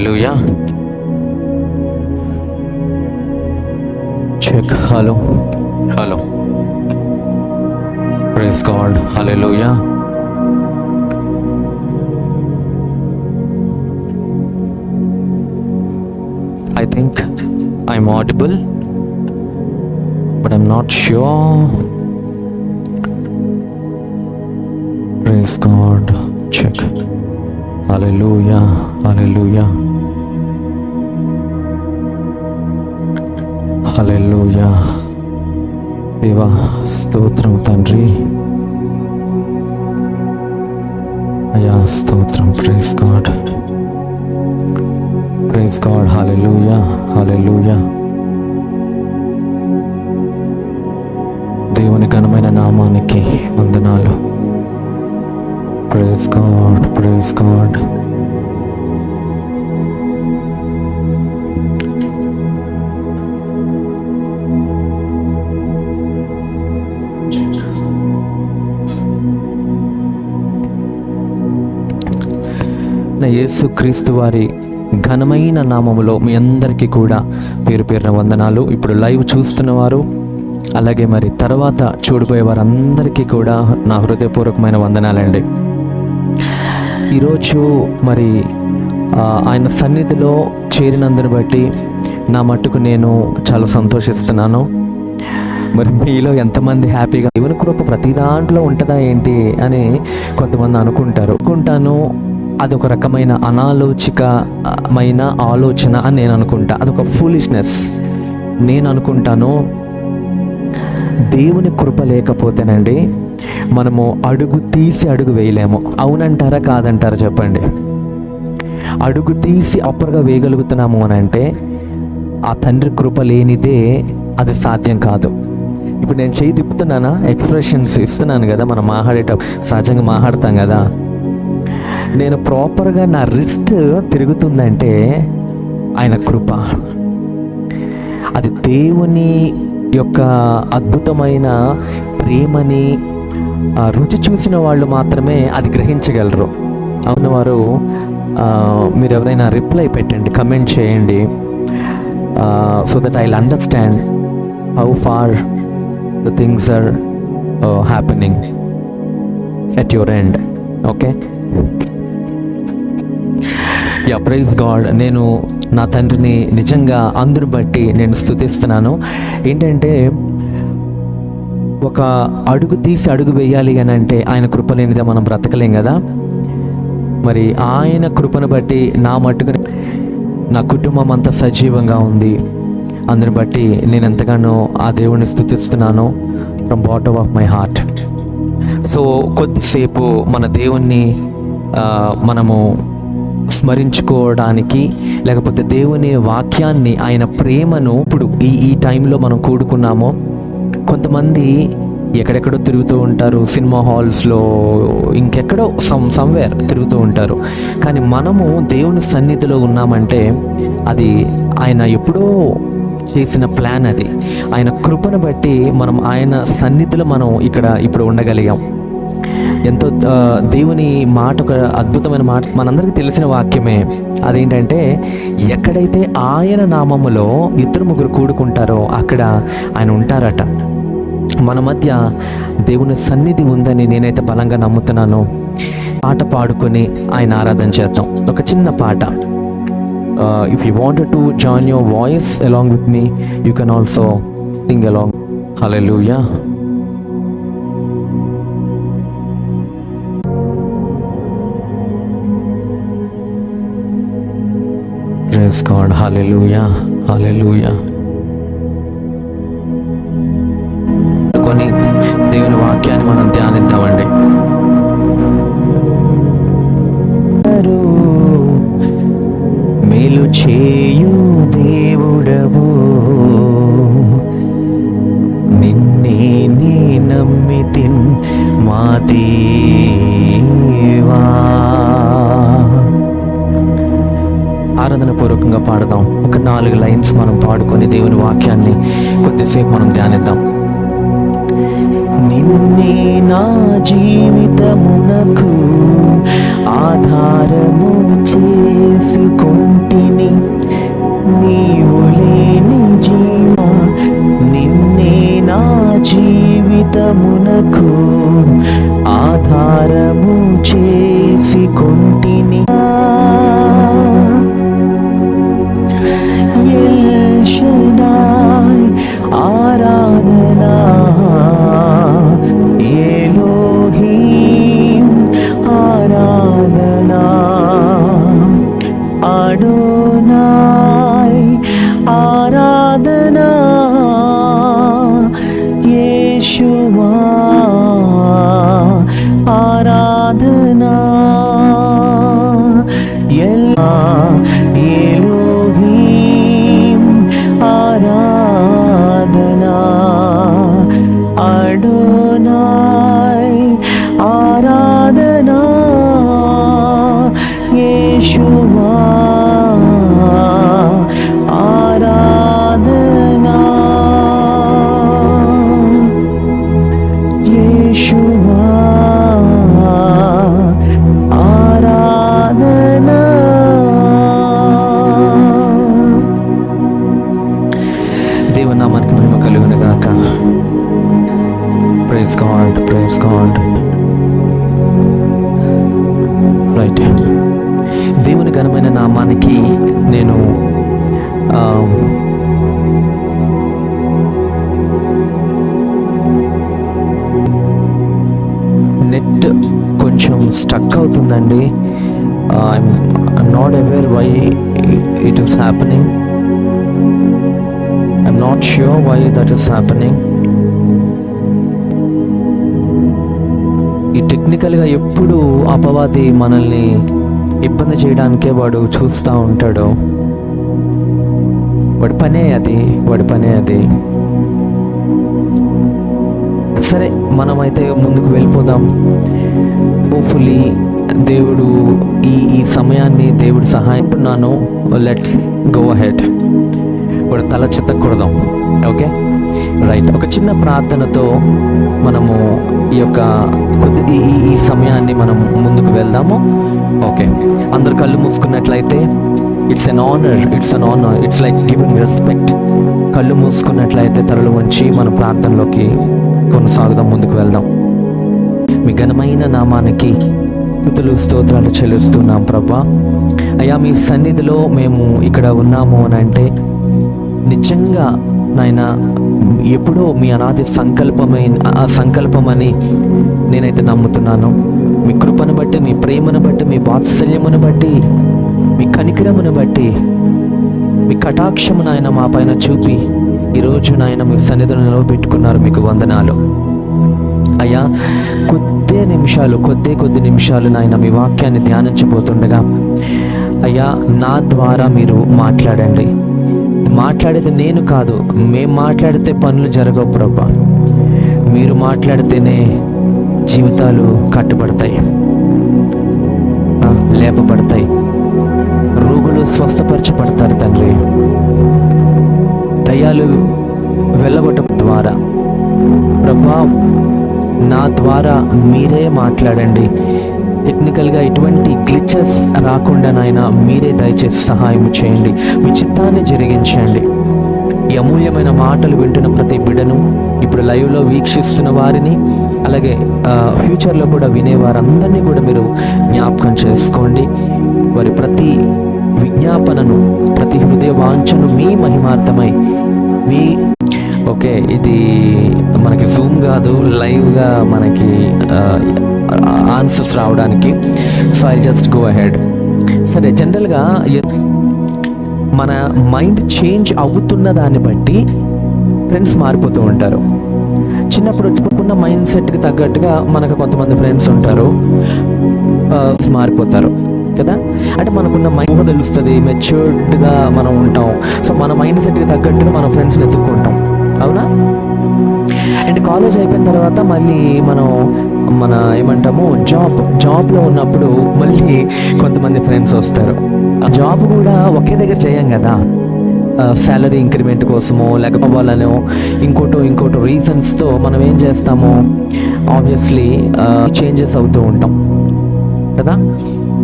Hallelujah. Check. Hello. Hello. Praise God. Hallelujah. I think I'm audible, but I'm not sure. Praise God. Check. Hallelujah. Hallelujah. Hallelujah. దేవా స్తోత్రం తండ్రి. అయ్యా స్తోత్రం. Praise God praise God hallelujah hallelujah దేవుని ఘనమైన నామానికి వందనాలు. ప్రైజ్ గాడ్ ప్రైజ్ గాడ్ నా యేసు క్రీస్తు వారి ఘనమైన నామములో మీ అందరికీ కూడా పేరు పేరున వందనాలు. ఇప్పుడు లైవ్ చూస్తున్నవారు అలాగే మరి తర్వాత చూడిపోయే వారందరికీ కూడా నా హృదయపూర్వకమైన వందనాలండి. ఈరోజు మరి ఆయన సన్నిధిలో చేరినందుని బట్టి నా మట్టుకు నేను చాలా సంతోషిస్తున్నాను. మరి మీలో ఎంతమంది హ్యాపీగా దేవుని కృప ప్రతి దాంట్లో ఉంటుందా ఏంటి అని కొంతమంది అనుకుంటారు. అనుకుంటాను అది ఒక రకమైన అనాలోచికమైన ఆలోచన అని నేను అనుకుంటా. అదొక ఫూలిష్నెస్ నేను అనుకుంటాను దేవుని కృప లేకపోతేనండి మనము అడుగు తీసి అడుగు వేయలేము. అవునంటారా కాదంటారా చెప్పండి. అడుగు తీసి అప్పటిగా వేయగలుగుతున్నాము అని అంటే ఆ తండ్రి కృప లేనిదే అది సాధ్యం కాదు. ఇప్పుడు నేను చేయి తిప్పుతున్నానా? ఎక్స్ప్రెషన్స్ ఇస్తున్నాను కదా మనం మాట్లాడేటప్పుడు. సహజంగా మాట్లాడతాం కదా. నేను ప్రాపర్గా నా రిస్ట్ తిరుగుతుందంటే ఆయన కృప. అది దేవుని యొక్క అద్భుతమైన ప్రేమని రుచి చూసిన వాళ్ళు మాత్రమే అది గ్రహించగలరు. అవున వారు మీరు ఎవరైనా రిప్లై పెట్టండి కమెంట్ చేయండి. So that I understand how far the things are happening at your end okay ya praise God నేను నా తండ్రిని నిజంగా అందరు బట్టి నేను స్థుతిస్తున్నాను ఏంటంటే ఒక అడుగు తీసి అడుగు వేయాలి అని అంటే ఆయన కృప లేనిదే మనం బ్రతకలేం కదా. మరి ఆయన కృపను బట్టి నా మట్టుకు నా కుటుంబం అంతా సజీవంగా ఉంది. అందుని బట్టి నేను ఎంతగానో ఆ దేవుణ్ణి స్థుతిస్తున్నాను from bottom of my heart so కొద్దిసేపు మన దేవుణ్ణి మనము స్మరించుకోవడానికి లేకపోతే దేవుని వాక్యాన్ని ఆయన ప్రేమను ఇప్పుడు ఈ ఈ టైంలో మనం కూడుకున్నామో కొంతమంది ఎక్కడెక్కడో తిరుగుతూ ఉంటారు సినిమా హాల్స్లో ఇంకెక్కడో సమ్ సమ్వేర్ తిరుగుతూ ఉంటారు. కానీ మనము దేవుని సన్నిధిలో ఉన్నామంటే అది ఆయన ఎప్పుడో చేసిన ప్లాన్ అది. ఆయన కృపను బట్టి మనం ఆయన సన్నిధిలో మనం ఇక్కడ ఇప్పుడు ఉండగలిగాం. ఎంతో దేవుని మాట ఒక అద్భుతమైన మాట మనందరికీ తెలిసిన వాక్యమే. అదేంటంటే ఎక్కడైతే ఆయన నామములో ఇద్దరు ముగ్గురు కూడుకుంటారో అక్కడ ఆయన ఉంటారట. మన మధ్య దేవుని సన్నిధి ఉందని నేనైతే బలంగా నమ్ముతున్నాను. పాట పాడుకొని ఆయన ఆరాధన చేద్దాం. ఒక చిన్న పాట. If you wanted to join your voice along with me you can also sing along hallelujah praise God hallelujah hallelujah నాలుగు లైన్స్ మనం పాడుకొని దేవుని వాక్యాన్ని కొద్దిసేపు మనం ధ్యానిద్దాం. నిన్నే నా జీవితమునకు ఆధారము చేసుకుంటిని నీవు లేని జీవ నిన్నే నా జీవితమునకు ష్యూర్ హ్యాపెనింగ్ ఈ టెక్నికల్గా ఎప్పుడు అపవాది మనల్ని ఇబ్బంది చేయడానికే వాడు చూస్తూ ఉంటాడు. వాడి పనే అది వాడి పనే అది. సరే మనమైతే ముందుకు వెళ్ళిపోదాం. హోప్ఫుల్లీ దేవుడు ఈ ఈ సమయాన్ని దేవుడు సహాయపడినాను లెట్స్ గో హెడ్ వాడు తల చెత్తకూడదాం ఓకే రైట్ ఒక చిన్న ప్రార్థనతో మనము ఈ యొక్క కొద్ది ఈ- ఈ సమయాన్ని మనం ముందుకు వెళ్దాము. ఓకే అందరు కళ్ళు మూసుకున్నట్లయితే it's an honour it's an honour it's like giving respect కళ్ళు మూసుకున్నట్లయితే తరలు వంచి మన ప్రార్థనలోకి కొనసాగుదాం ముందుకు వెళ్దాం. మీ ఘనమైన నామానికి స్థుతులు స్తోత్రాలు చెల్లిస్తున్నాం ప్రభా. అయ్యా మీ సన్నిధిలో మేము ఇక్కడ ఉన్నాము అని అంటే నిజంగా నాయన ఎప్పుడో మీ అనాది సంకల్పమైన ఆ సంకల్పమని నేనైతే నమ్ముతున్నాను. మీ కృపను బట్టి మీ ప్రేమను బట్టి మీ వాత్సల్యమును బట్టి మీ కనికరమును బట్టి మీ కటాక్షము నాయన మా పైన చూపి ఈరోజు నాయన మీ సన్నిధిని నిలవబెట్టుకున్నారు మీకు వందనాలు. అయ్యా కొద్ది నిమిషాలు కొద్ది కొద్ది నిమిషాలు నాయన మీ వాక్యాన్ని ధ్యానించబోతుండగా అయ్యా నా ద్వారా మీరు మాట్లాడండి. మాట్లాడేది నేను కాదు మేము మాట్లాడితే పనులు జరగవు ప్రభా. మీరు మాట్లాడితేనే జీవితాలు కట్టుబడతాయి లేపబడతాయి. రోగులు స్వస్థపరచబడతారు తండ్రి. దయాలు వెళ్ళగొట్ట ద్వారా. ప్రభా నా ద్వారా మీరే మాట్లాడండి. టెక్నికల్గా ఎటువంటి గ్లిచెస్ రాకుండా నాయన మీరే దయచేసి సహాయం చేయండి. మీ చిత్తాన్ని జరిగించండి. ఈ అమూల్యమైన మాటలు వింటున్న ప్రతి బిడ్డను ఇప్పుడు లైవ్లో వీక్షిస్తున్న వారిని అలాగే ఫ్యూచర్లో కూడా వినే వారందరినీ కూడా మీరు జ్ఞాపకం చేసుకోండి. వారి ప్రతి విజ్ఞాపనను ప్రతి హృదయ వాంఛను మీ మహిమార్థమై మీ ఓకే ఇది మనకి జూమ్ కాదు లైవ్గా మనకి ఆన్సర్స్ రావడానికి. So I just go ahead సరే జనరల్గా మన మైండ్ చేంజ్ అవుతున్న దాన్ని బట్టి ఫ్రెండ్స్ మారిపోతూ ఉంటారు. చిన్నప్పుడు వచ్చిపోకున్న మైండ్ సెట్కి తగ్గట్టుగా మనకు కొంతమంది ఫ్రెండ్స్ ఉంటారు. మారిపోతారు. కదా? అంటే మనకున్న మైండ్ తెలుస్తుంది మెచ్యూర్డ్గా మనం ఉంటాం. సో మన మైండ్ సెట్కి తగ్గట్టుగా మన ఫ్రెండ్స్ని ఎత్తుక్కుంటాం. అవునా? అండ్ కాలేజ్ అయిపోయిన తర్వాత మళ్ళీ మనం మన ఏమంటాము జాబ్ జాబ్లో ఉన్నప్పుడు మళ్ళీ కొంతమంది ఫ్రెండ్స్ వస్తారు. ఆ జాబ్ కూడా ఒకే దగ్గర చేయం కదా. శాలరీ ఇంక్రిమెంట్ కోసమో లేకపోవాలనో ఇంకోటో ఇంకోటో రీజన్స్తో మనం ఏం చేస్తాము? ఆబ్వియస్లీ చేంజెస్ అవుతూ ఉంటాం. కదా?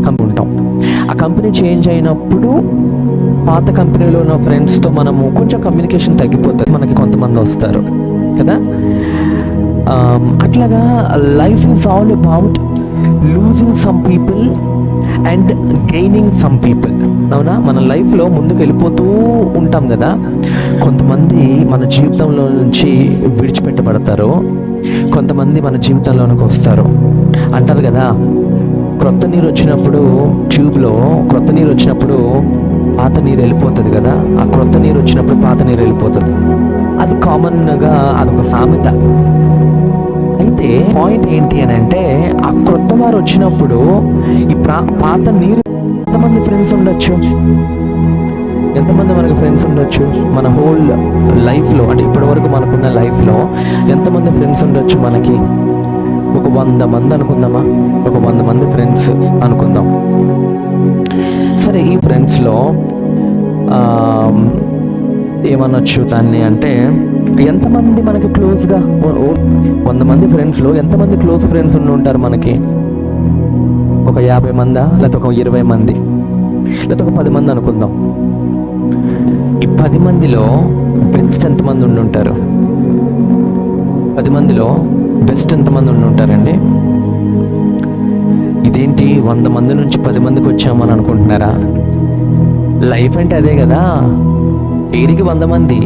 కంపెనీ ఉంటాం. ఆ కంపెనీ చేంజ్ అయినప్పుడు పాత కంపెనీలో ఉన్న ఫ్రెండ్స్తో మనము కొంచెం కమ్యూనికేషన్ తగ్గిపోతుంది. మనకి కొంతమంది వస్తారు. కదా? Um, అట్లాగా life is all about losing some people and gaining some people అవునా? మన లైఫ్లో ముందుకు వెళ్ళిపోతూ ఉంటాం కదా? కొంతమంది మన జీవితంలో నుంచి విడిచిపెట్టబడతారు. కొంతమంది మన జీవితంలోనికి వస్తారు. అంటారు కదా క్రొత్త నీరు వచ్చినప్పుడు ట్యూబ్లో క్రొత్త నీరు వచ్చినప్పుడు పాత నీరు వెళ్ళిపోతుంది కదా? ఆ క్రొత్త నీరు వచ్చినప్పుడు పాత నీరు వెళ్ళిపోతుంది. అది కామన్గా అదొక సామెత. అయితే పాయింట్ ఏంటి అని అంటే ఆ క్రొత్త వారు వచ్చినప్పుడు ఈ ప్రా పాత నీరు ఎంతమంది ఫ్రెండ్స్ ఉండొచ్చు? ఎంతమంది మనకు ఫ్రెండ్స్ ఉండొచ్చు? మన హోల్ లైఫ్లో అంటే ఇప్పటివరకు మనకున్న లైఫ్లో ఎంతమంది ఫ్రెండ్స్ ఉండొచ్చు మనకి? ఒక వంద మంది అనుకుందామా? ఒక వంద మంది ఫ్రెండ్స్ అనుకుందాం. సరే ఈ ఫ్రెండ్స్లో ఏమనొచ్చు దాన్ని అంటే ఎంతమంది మనకి క్లోజ్గా వంద మంది ఫ్రెండ్స్లో ఎంతమంది క్లోజ్ ఫ్రెండ్స్ ఉండి ఉంటారు మనకి? ఒక యాభై మందా? లేకపోతే ఒక ఇరవై మంది? లేకపోతే ఒక పది మంది అనుకుందాం. ఈ పది మందిలో బెస్ట్ ఎంతమంది ఉండి ఉంటారు? పది మందిలో బెస్ట్ ఎంతమంది ఉండి ఉంటారండి? ఇదేంటి వంద మంది నుంచి పది మందికి వచ్చామని అనుకుంటున్నారా? లైఫ్ అంటే అదే కదా. పేరుకి వంద మంది.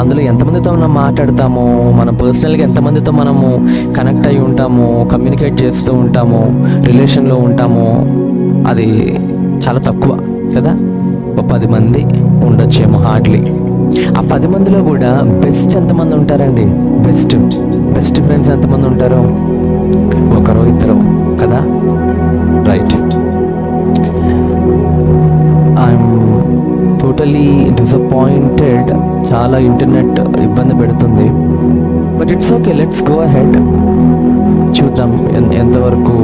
అందులో ఎంతమందితో మనం మాట్లాడతాము మన పర్సనల్గా ఎంతమందితో మనము కనెక్ట్ అయి ఉంటాము కమ్యూనికేట్ చేస్తూ ఉంటాము రిలేషన్లో ఉంటాము అది చాలా తక్కువ కదా. ఒక పది మంది ఉండొచ్చేమో హార్డ్లీ. ఆ పది మందిలో కూడా బెస్ట్ ఎంతమంది ఉంటారండి? బెస్ట్. బెస్ట్ ఫ్రెండ్స్ ఎంతమంది ఉంటారు? ఒకరో ఇద్దరు కదా? రైట్. టోటలీ డిసప్పాయింటెడ్ చాలా ఇంటర్నెట్ ఇబ్బంది పెడుతుంది but it's okay let's go ahead చూద్దాం ఎంతవరకు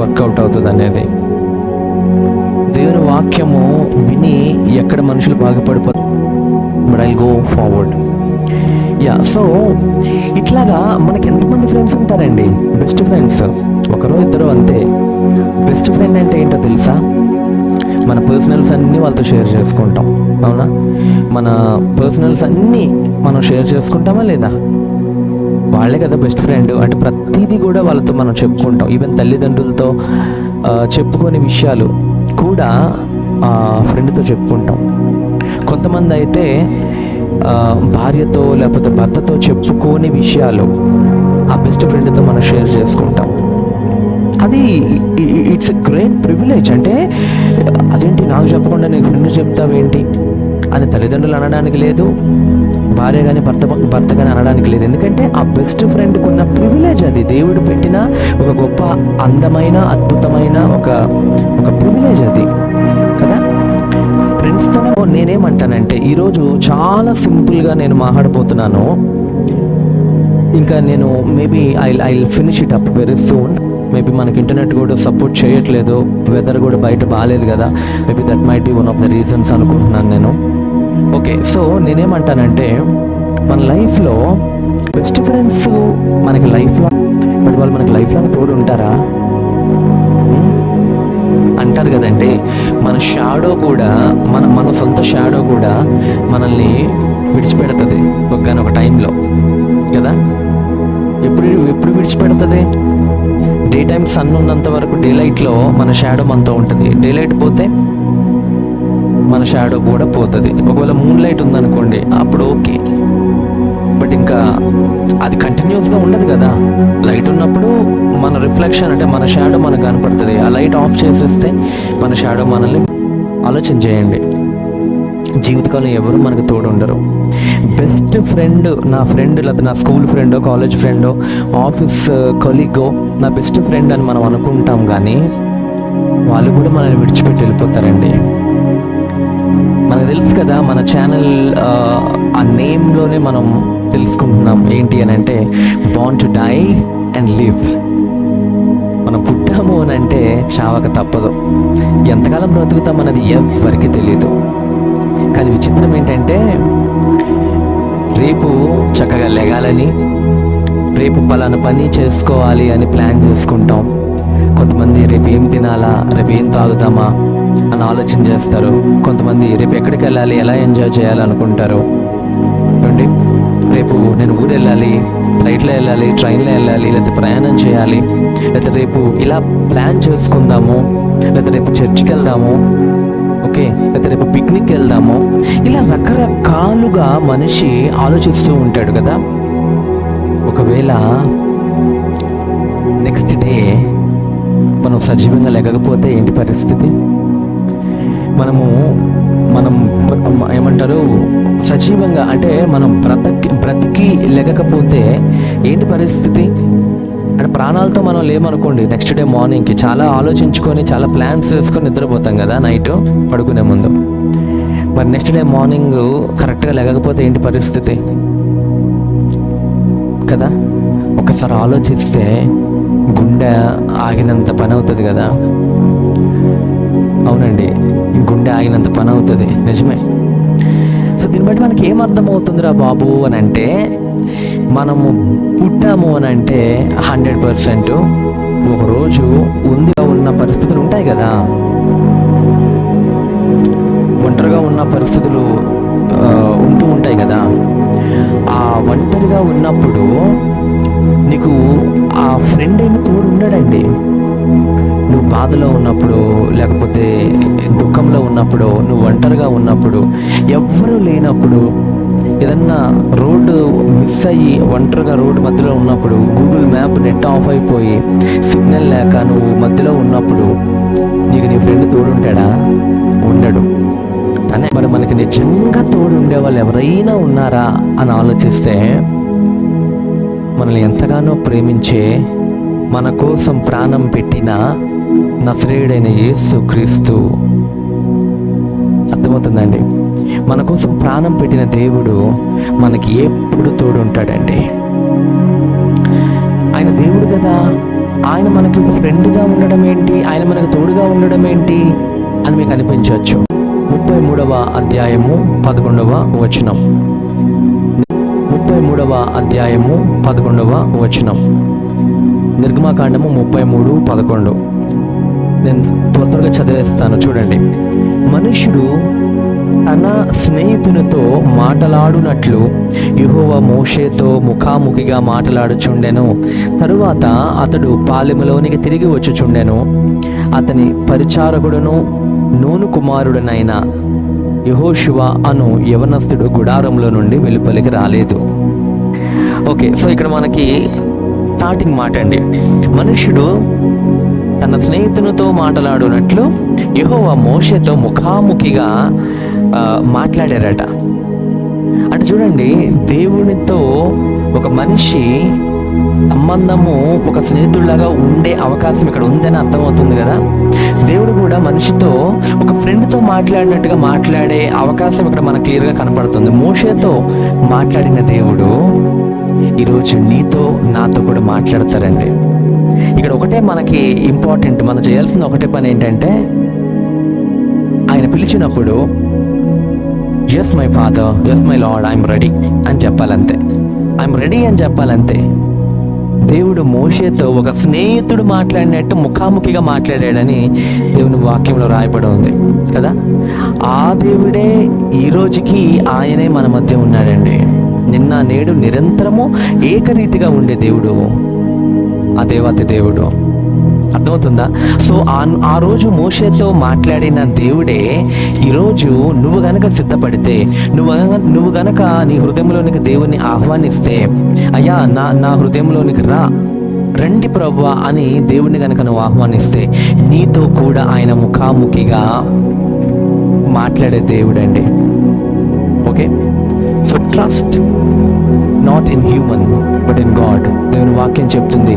వర్కౌట్ అవుతుంది అనేది దేవుని వాక్యము విని ఎక్కడ మనుషులు బాగుపడిపోతారు but I go forward ya so ఇట్లాగా మనకి ఎంతమంది ఫ్రెండ్స్ ఉంటారండి? బెస్ట్ ఫ్రెండ్స్ ఒకరో ఇద్దరు అంతే. బెస్ట్ ఫ్రెండ్ అంటే ఏంటో తెలుసా? మన పర్సనల్స్ అన్నీ వాళ్ళతో షేర్ చేసుకుంటాం. అవునా? మన పర్సనల్స్ అన్నీ మనం షేర్ చేసుకుంటామా లేదా? వాళ్ళే కదా బెస్ట్ ఫ్రెండ్ అంటే ప్రతిదీ కూడా వాళ్ళతో మనం చెప్పుకుంటాం. ఈవెన్ తల్లిదండ్రులతో ఆ, చెప్పుకోని విషయాలు కూడా ఆ ఫ్రెండ్తో చెప్పుకుంటాం. కొంతమంది అయితే భార్యతో లేకపోతే భర్తతో చెప్పుకోని విషయాలు ఆ బెస్ట్ ఫ్రెండ్తో మనం షేర్ చేసుకుంటాం. అది ఇట్స్ ఎ గ్రేట్ ప్రివిలేజ్ అంటే అదేంటి నాకు చెప్పకుండా నీకు ఫ్రెండ్ చెప్తావేంటి? అని తల్లిదండ్రులు అనడానికి లేదు భార్య కానీ భర్త భర్త కానీ అనడానికి లేదు. ఎందుకంటే ఆ బెస్ట్ ఫ్రెండ్కి ఉన్న ప్రివిలేజ్ అది. దేవుడు పెట్టిన ఒక గొప్ప అందమైన అద్భుతమైన ఒక ఒక ప్రివిలేజ్ అది. కదా? ఫ్రెండ్స్తోనే నేనేమంటానంటే ఈరోజు చాలా సింపుల్గా నేను మాట్లాడబోతున్నాను. ఇంకా నేను maybe I I finish it up very soon maybe మనకి ఇంటర్నెట్ కూడా సపోర్ట్ చేయట్లేదు వెదర్ కూడా బయట బాగాలేదు కదా. Maybe that might be one of the reasons అనుకుంటున్నాను నేను. ఓకే సో నేనేమంటానంటే మన లైఫ్లో బెస్ట్ ఫ్రెండ్స్ మనకి లైఫ్లో బట్ వాళ్ళు మనకి లైఫ్లో తోడు ఉంటారా? Hmm? అంటారు కదండి. మన షాడో కూడా మన మన సొంత షాడో కూడా మనల్ని విడిచిపెడుతుంది. ఒక టైంలో కదా? ఎప్పుడు ఎప్పుడు విడిచిపెడుతుంది? డే టైం సన్ ఉన్నంత వరకు డే లైట్లో మన షాడో మనతో ఉంటుంది. డే లైట్ పోతే మన షాడో కూడా పోతుంది. ఒకవేళ మూన్ లైట్ ఉందనుకోండి అప్పుడు ఓకే. బట్ ఇంకా అది కంటిన్యూస్గా ఉండదు కదా. లైట్ ఉన్నప్పుడు మన రిఫ్లెక్షన్ అంటే మన షాడో మనకు కనపడుతుంది. ఆ లైట్ ఆఫ్ చేసేస్తే మన షాడో మనల్ని ఆలోచన చేయండి. జీవితకాలం ఎవరు మనకు తోడు ఉండరు బెస్ట్ ఫ్రెండ్ నా ఫ్రెండ్ లేదా నా స్కూల్ ఫ్రెండో కాలేజ్ ఫ్రెండో ఆఫీస్ కొలీగో నా బెస్ట్ ఫ్రెండ్ అని మనం అనుకుంటాం కానీ వాళ్ళు కూడా మనల్ని విడిచిపెట్టి వెళ్ళిపోతారండి. మనకు తెలుసు కదా మన ఛానల్ uh, ఆ నేమ్లోనే మనం తెలుసుకుంటున్నాం. ఏంటి అని అంటే born to die and live మనం పుట్టాము అని అంటే చావక తప్పదు. ఎంతకాలం బ్రతుకుతాం అన్నది ఎవరికి తెలియదు. కానీ విచిత్రం ఏంటంటే రేపు చక్కగా లెగాలని రేపు పలానా పని చేసుకోవాలి అని ప్లాన్ చేసుకుంటాం. కొంతమంది రేపు ఏం తినాలా రేపు ఏం తాగుదామా అని ఆలోచన చేస్తారు. కొంతమంది రేపు ఎక్కడికి వెళ్ళాలి ఎలా ఎంజాయ్ చేయాలనుకుంటారు అనుకుంటారు. రేపు నేను ఊరు వెళ్ళాలి ఫ్లైట్లో వెళ్ళాలి ట్రైన్లో వెళ్ళాలి లేకపోతే ప్రయాణం చేయాలి లేకపోతే రేపు ఇలా ప్లాన్ చేసుకుందాము లేకపోతే రేపు చర్చికి వెళ్దాము ఓకే లేకపోతే రేపు పిక్నిక్ వెళ్దాము. ఇలా రకరకాలుగా మనిషి ఆలోచిస్తూ ఉంటాడు కదా. ఒకవేళ నెక్స్ట్ డే మనం సజీవంగా లేకపోతే ఏంటి పరిస్థితి? మనము మనం ఏమంటారు సజీవంగా అంటే మనం బ్రతకి బ్రతికి లెగకపోతే ఏంటి పరిస్థితి? ప్రాణాలతో మనం లేమనుకోండి నెక్స్ట్ డే మార్నింగ్కి చాలా ఆలోచించుకొని చాలా ప్లాన్స్ వేసుకొని నిద్రపోతాం కదా నైట్ పడుకునే ముందు. మరి నెక్స్ట్ డే మార్నింగ్ కరెక్ట్గా లేకపోతే ఏంటి పరిస్థితి? కదా? ఒకసారి ఆలోచిస్తే గుండె ఆగినంత పని అవుతుంది కదా? అవునండి గుండె ఆగినంత పని అవుతుంది. నిజమే. సో దీన్ని బట్టి మనకి ఏం అర్థమవుతుందిరా బాబు అని అంటే మనము పుట్టాము అని అంటే హండ్రెడ్ పర్సెంట్ ఒకరోజు ఉందిగా ఉన్న పరిస్థితులు ఉంటాయి కదా. ఒంటరిగా ఉన్న పరిస్థితులు ఉంటూ ఉంటాయి కదా. ఆ ఒంటరిగా ఉన్నప్పుడు నీకు ఆ ఫ్రెండ్ అయిన తోడు ఉండడండి నువ్వు బాధలో ఉన్నప్పుడు లేకపోతే దుఃఖంలో ఉన్నప్పుడు నువ్వు ఒంటరిగా ఉన్నప్పుడు ఎవ్వరూ లేనప్పుడు ఏదన్నా రోడ్డు మిస్ అయ్యి ఒంటరిగా రోడ్డు మధ్యలో ఉన్నప్పుడు గూగుల్ మ్యాప్ నెట్ ఆఫ్ అయిపోయి సిగ్నల్ లేక నువ్వు మధ్యలో ఉన్నప్పుడు నీకు నీ ఫ్రెండ్ తోడుంటాడా? ఉండడు. తనే మరి మనకి నిజంగా తోడు ఉండే వాళ్ళు ఎవరైనా ఉన్నారా అని ఆలోచిస్తే మనల్ని ఎంతగానో ప్రేమించే మన కోసం ప్రాణం పెట్టిన నఫరేడైన యేసు క్రీస్తు అర్థమవుతుందండి మన కోసం ప్రాణం పెట్టిన దేవుడు మనకి ఎప్పుడు తోడుంటాడండి ఆయన దేవుడు కదా. ఆయన మనకి ఫ్రెండ్గా ఉండడం ఏంటి? ఆయన మనకు తోడుగా ఉండడం ఏంటి? అని మీకు అనిపించవచ్చు. ముప్పై మూడవ అధ్యాయము పదకొండవ వచనం. ముప్పై మూడవ అధ్యాయము పదకొండవ వచనం. నిర్గమాకాండము ముప్పై మూడు పదకొండు. నేను త్వర త్వరగా చదివేస్తాను చూడండి. మనుషుడు తన స్నేహితునితో మాటలాడునట్లు యుహోవ మోషేతో ముఖాముఖిగా మాటలాడుచుండెను. తరువాత అతడు పాలెములోనికి తిరిగి వచ్చుచుండెను. అతని పరిచారకుడును నూను కుమారుడనైన యహోశివ అను యవనస్తుడు గుడారంలో నుండి వెలుపలికి రాలేదు. ఓకే సో ఇక్కడ మనకి స్టార్టింగ్ మాట అండి. మనుష్యుడు తన స్నేహితునితో మాట్లాడునట్లు యహోవ మోషతో ముఖాముఖిగా మాట్లాడారట. అంటే చూడండి దేవునితో ఒక మనిషి సంబంధము ఒక స్నేహితుడిలాగా ఉండే అవకాశం ఇక్కడ ఉందని అర్థమవుతుంది కదా? దేవుడు కూడా మనిషితో ఒక ఫ్రెండ్తో మాట్లాడినట్టుగా మాట్లాడే అవకాశం ఇక్కడ మనకు క్లియర్గా కనపడుతుంది. మోషేతో మాట్లాడిన దేవుడు ఈరోజు నీతో నాతో కూడా మాట్లాడతారండి. ఇక్కడ ఒకటే మనకి ఇంపార్టెంట్ మనం చేయాల్సిన ఒకటే పని ఏంటంటే ఆయన పిలిచినప్పుడు yes my father yes my lord I'm ready అని చెప్పాలంతే. ఐఎమ్ రెడీ అని చెప్పాలంతే. దేవుడు మోషేతో ఒక స్నేహితుడు మాట్లాడినట్టు ముఖాముఖిగా మాట్లాడాడని దేవుని వాక్యంలో రాయబడి ఉంది. కదా? ఆ దేవుడే ఈ రోజుకి ఆయనే మన మధ్య ఉన్నాడండి. నిన్న నేడు నిరంతరము ఏకరీతిగా ఉండే దేవుడు. ఆ దేవత దేవుడు. అర్థమవుతుందా? సో ఆ ఆ రోజు మోషేతో మాట్లాడిన దేవుడే ఈరోజు నువ్వు గనక సిద్ధపడితే నువ్వు నువ్వు గనక నీ హృదయంలోనికి దేవుని ఆహ్వానిస్తే అయ్యా నా నా హృదయంలోనికి రా రండి ప్రభు అని దేవుడిని గనక నువ్వు ఆహ్వానిస్తే నీతో కూడా ఆయన ముఖాముఖిగా మాట్లాడే దేవుడండి. Okay? So trust not in human. But in God. దేవుని వాక్యం చెప్తుంది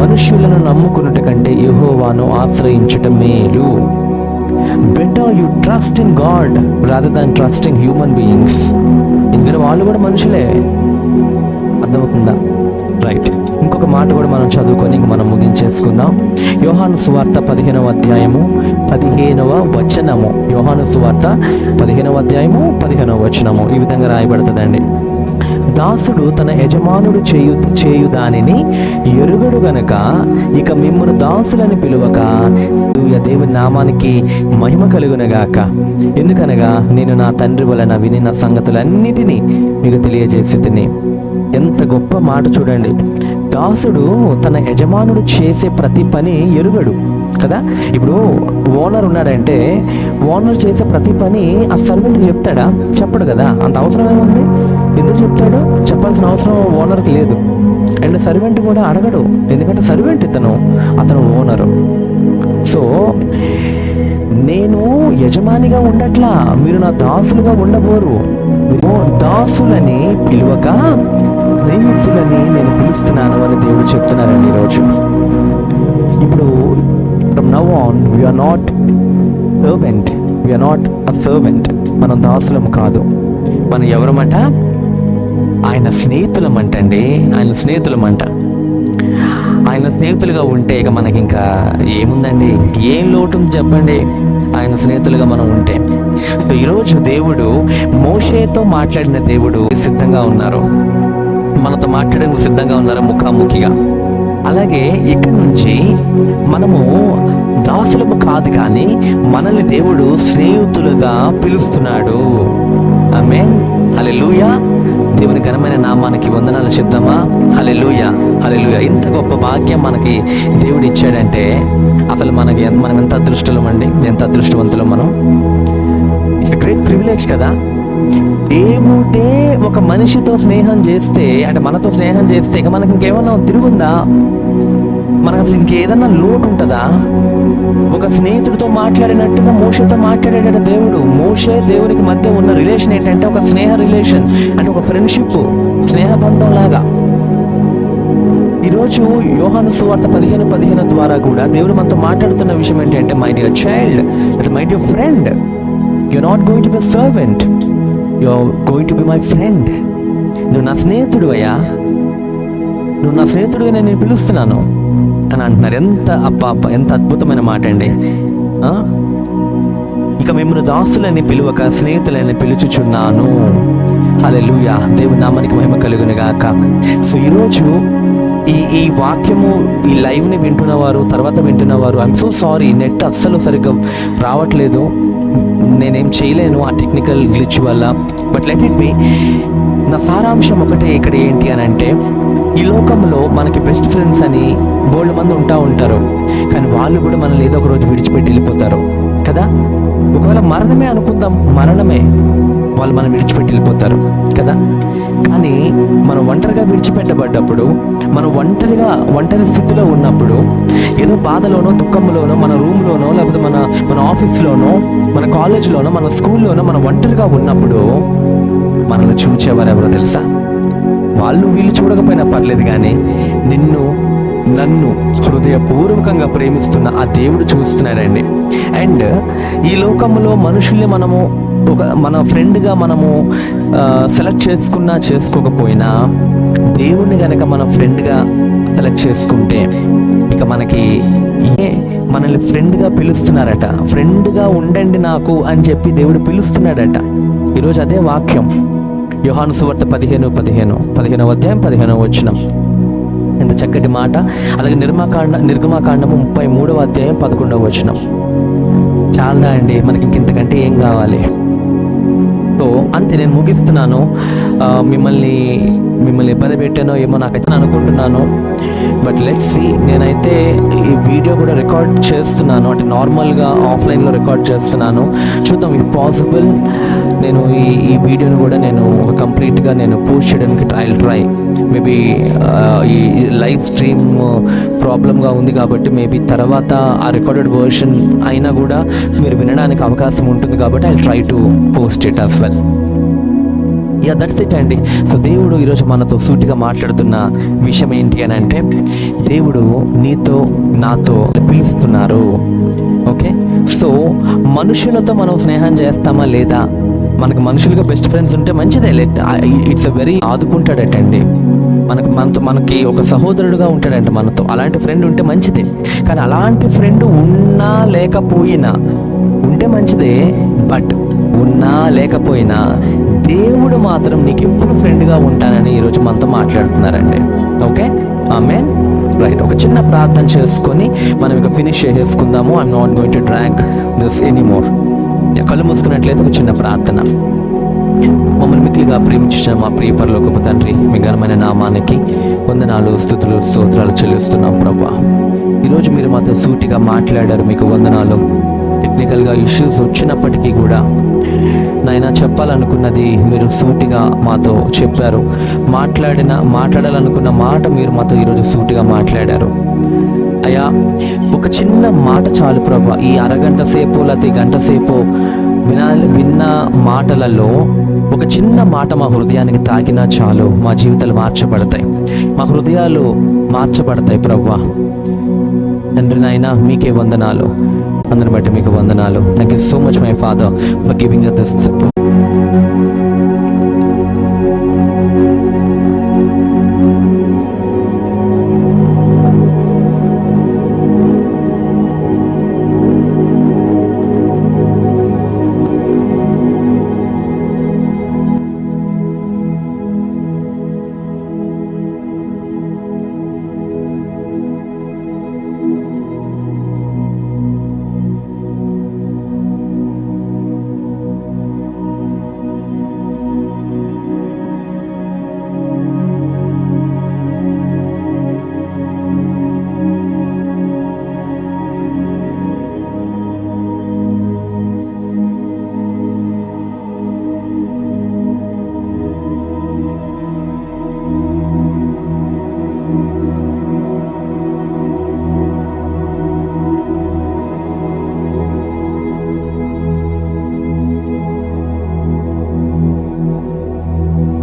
మనుష్యులను నమ్ముకున్నట కంటే యహోవాను ఆశ్రయించుట మేలు. Better you trust in God rather than trusting human beings ఎందుకంటే వాళ్ళు కూడా మనుషులే. అర్థమవుతుందా? రైట్ ఇంకొక మాట కూడా మనం చదువుకొని ఇంక మనం ముగించేసుకుందాం. యోహాను సువార్త పదిహేనవ అధ్యాయము పదిహేనవ వచనము. యోహాను సువార్త పదిహేనవ అధ్యాయము పదిహేనవ వచనము. ఈ విధంగా రాయబడుతుందండి. దాసుడు తన యజమానుడు చేయు చేయు దానిని ఎరుగడు గనక ఇక మిమ్మను దాసులని పిలువక దేవుని నామానికి మహిమ కలుగునగాక. ఎందుకనగా నేను నా తండ్రి వలన వినిన సంగతులన్నిటినీ మీకు తెలియజేసి తిని ఎంత గొప్ప మాట చూడండి. దాసుడు తన యజమానుడు చేసే ప్రతి పని ఎరుగడు కదా? ఇప్పుడు ఓనర్ ఉన్నాడంటే ఓనర్ చేసే ప్రతి పని ఆ సర్వెంట్ చెప్తాడా? చెప్పడు కదా అంత అవసరం ఏముంది ఎందుకు చెప్తాడు? చెప్పాల్సిన అవసరం ఓనర్కి లేదు. అండ్ సర్వెంట్ కూడా అడగడు. ఎందుకంటే సర్వెంట్ ఇతను అతను ఓనరు. సో నేను యజమానిగా ఉండట్లా మీరు నా దాసులుగా ఉండబోరు. దాసులని పిలువక స్నేహితులని నేను పిలుస్తున్నాను అని దేవుడు చెప్తున్నారండి ఈరోజు ఇప్పుడు from now on we're not servant we're not a servant మనం దాసులం కాదు. మనం ఎవరమంట? ఆయన స్నేహితులమంటండి. ఆయన స్నేహితులమంట. ఆయన స్నేహితులుగా ఉంటే ఇక మనకి ఇంకా ఏముందండి? ఏం లోటు చెప్పండి? ఆయన స్నేహితులుగా మనం ఉంటే. సో ఈరోజు దేవుడు మోషేతో మాట్లాడిన దేవుడు సిద్ధంగా ఉన్నారు. మనతో మాట్లాడడానికి సిద్ధంగా ఉన్నారు ముఖాముఖిగా? అలాగే ఇక్కడి నుంచి మనము దాసులము కాదు కానీ మనల్ని దేవుడు స్నేహితులుగా పిలుస్తున్నాడు. ఆమె హల్లెలూయా. దేవుని ఘనమైన నామానికి వందనాలు చెప్తామా? హల్లెలూయా. లూయ ఇంత గొప్ప భాగ్యం మనకి దేవుడు ఇచ్చాడంటే అసలు మనకి మనం ఎంత అదృష్టలం అండి? ఎంత అదృష్టవంతులం మనం? ఇట్స్ గ్రేట్ ప్రివిలేజ్ కదా? దేవుడే ఒక మనిషితో స్నేహం చేస్తే అంటే మనతో స్నేహం చేస్తే ఇక మనకి ఇంకేమన్నా తిరుగుందా? మనకు అసలు ఇంకేదన్నా లోటు ఉంటుందా? ఒక స్నేహితుడితో మాట్లాడినట్టుగా మోషతో మాట్లాడాడట దేవుడు. మోషే దేవునికి మధ్య ఉన్న రిలేషన్ ఏంటంటే ఒక స్నేహ రిలేషన్ అంటే ఒక ఫ్రెండ్షిప్ స్నేహబంధం లాగా. ఈరోజు యోహాను సువార్త పదిహేను పదిహేను ద్వారా కూడా దేవుడు మనతో మాట్లాడుతున్న విషయం ఏంటంటే my dear child my dear friend you not going to be servant you going to be my friend నువ్వు నా స్నేహితుడు అయ్యా. నువ్వు నా స్నేహితుడిగా నేను పిలుస్తున్నాను. అని అంటున్నారు. ఎంత అప్ప ఎంత అద్భుతమైన మాట అండి ఇక మిమ్మల్ని దాసులని పిలువక స్నేహితులని పిలుచుచున్నాను. హల్లెలూయా. దేవుని నామానికి మహిమ కలుగును గాక. సో ఈరోజు ఈ ఈ వాక్యము ఈ లైవ్ని వింటున్నవారు తర్వాత వింటున్నవారు ఐఎమ్ సో సారీ నెట్ అస్సలు సరిగ్గా రావట్లేదు. నేనేం చేయలేను ఆ టెక్నికల్ గ్లిచ్ వల్ల. బట్ లెట్ ఇట్ బి నా సారాంశం ఒకటే ఇక్కడ ఏంటి అని అంటే ఈ లోకంలో మనకి బెస్ట్ ఫ్రెండ్స్ అని బోల్డ్ మంది ఉంటా ఉంటారు. కానీ వాళ్ళు కూడా మనల్ని ఏదో ఒక రోజు విడిచిపెట్టి వెళ్ళిపోతారు. కదా? ఒకవేళ మరణమే అనుకుందాం మరణమే. వాళ్ళు మనం విడిచిపెట్టి వెళ్ళిపోతారు. కదా? కానీ మనం ఒంటరిగా విడిచిపెట్టబడ్డప్పుడు మనం ఒంటరిగా ఒంటరి స్థితిలో ఉన్నప్పుడు ఏదో బాధలోనో దుఃఖంలోనో మన రూమ్లోనో లేకపోతే మన మన ఆఫీస్లోనో మన కాలేజ్లోనో మన స్కూల్లోనో మనం ఒంటరిగా ఉన్నప్పుడు మనల్ని చూచేవారు ఎవరో తెలుసా? వాళ్ళు వీళ్ళు చూడకపోయినా పర్లేదు కానీ నిన్ను నన్ను హృదయపూర్వకంగా ప్రేమిస్తున్న ఆ దేవుడు చూస్తున్నాడండి. అండ్ ఈ లోకంలో మనుషుల్ని మనము ఒక మన ఫ్రెండ్గా మనము సెలెక్ట్ చేసుకున్నా చేసుకోకపోయినా దేవుణ్ణి కనుక మన ఫ్రెండ్గా సెలెక్ట్ చేసుకుంటే ఇక మనకి ఏ మనల్ని ఫ్రెండ్గా పిలుస్తున్నారట. ఫ్రెండ్గా ఉండండి నాకు అని చెప్పి దేవుడు పిలుస్తున్నాడట. ఈరోజు అదే వాక్యం. యోహాను సువార్త పదిహేను పదిహేను పదిహేనవ అధ్యాయం పదిహేనవ వచనం. ఎంత చక్కటి మాట. అలాగే నిర్మాకాండ నిర్గమాకాండము ముప్పై మూడవ అధ్యాయం పదకొండవ వచనం. చాలదా అండి? మనకి ఇంకింతకంటే ఏం కావాలి? అంతే నేను ముగిస్తున్నాను. మిమ్మల్ని మిమ్మల్ని ఇబ్బంది పెట్టానో ఏమో నాకైతే నేను అనుకుంటున్నాను. బట్ లెట్స్ సి నేనైతే ఈ వీడియో కూడా రికార్డ్ చేస్తున్నాను. అంటే నార్మల్గా ఆఫ్లైన్లో రికార్డ్ చేస్తున్నాను. చూద్దాం ఇఫ్ పాసిబుల్ నేను ఈ ఈ వీడియోని కూడా నేను ఒక కంప్లీట్గా నేను పోస్ట్ చేయడానికి ట్రై ట్రై మేబీ ఈ లైవ్ స్ట్రీమ్ ప్రాబ్లంగా ఉంది కాబట్టి మేబీ తర్వాత ఆ రికార్డెడ్ వర్షన్ అయినా కూడా మీరు వినడానికి అవకాశం ఉంటుంది కాబట్టి I try to post it as well ya that's it అండి సో దేవుడు ఈరోజు మనతో సూటిగా మాట్లాడుతున్న విషయం ఏంటి అని అంటే దేవుడు నీతో నాతో పిలుస్తున్నారు. ఓకే సో మనుషులతో మనం స్నేహం చేస్తామా లేదా? మనకు మనుషులుగా బెస్ట్ ఫ్రెండ్స్ ఉంటే మంచిదే. లెట్ ఇట్స్ అ వెరీ ఆదుకుంటాడటండి మనకు మనతో మనకి ఒక సహోదరుడుగా ఉంటాడంట మనతో. అలాంటి ఫ్రెండ్ ఉంటే మంచిదే. కానీ అలాంటి ఫ్రెండ్ ఉన్నా లేకపోయినా ఉంటే మంచిదే. బట్ ఉన్నా లేకపోయినా దేవుడు మాత్రం నీకు ఎప్పుడు ఫ్రెండ్గా ఉంటానని ఈరోజు మనతో మాట్లాడుతున్నారండి. ఓకే? ఆమెన్? రైట్. ఒక చిన్న ప్రార్థన చేసుకొని మనం ఇక ఫినిష్ చేసేసుకుందాము I'm not going to drank this anymore. కళ్ళు మూసుకున్నట్లయితే ఒక చిన్న ప్రార్థన. మమ్మల్ని మిక్కిలిగా ప్రేమించిన మా ప్రియ పరలోకపు తండ్రి మీ ఘనమైన నామానికి వందనాలు స్థుతులు స్తోత్రాలు చెల్లిస్తున్నాం ప్రభా. ఈరోజు మీరు మాతో సూటిగా మాట్లాడారు మీకు వందనాలు. టెక్నికల్గా ఇష్యూస్ వచ్చినప్పటికీ కూడా నాయన చెప్పాలనుకున్నది మీరు సూటిగా మాతో చెప్పారు. మాట్లాడిన మాట్లాడాలనుకున్న మాట మీరు మాతో ఈరోజు సూటిగా మాట్లాడారు. అయ్యా ఒక చిన్న మాట చాలు ప్రభా. ఈ అరగంట సేపు లేకపోతే గంట సేపు వినా విన్న మాటలలో ఒక చిన్న మాట మా హృదయానికి తాకినా చాలు. మా జీవితాలు మార్చబడతాయి. మా హృదయాలు మార్చబడతాయి ప్రభా. తండ్రి నాయన మీకే వందనాలు. అందరిని బట్టి మీకు వందనాలు. Thank you so much my father for giving this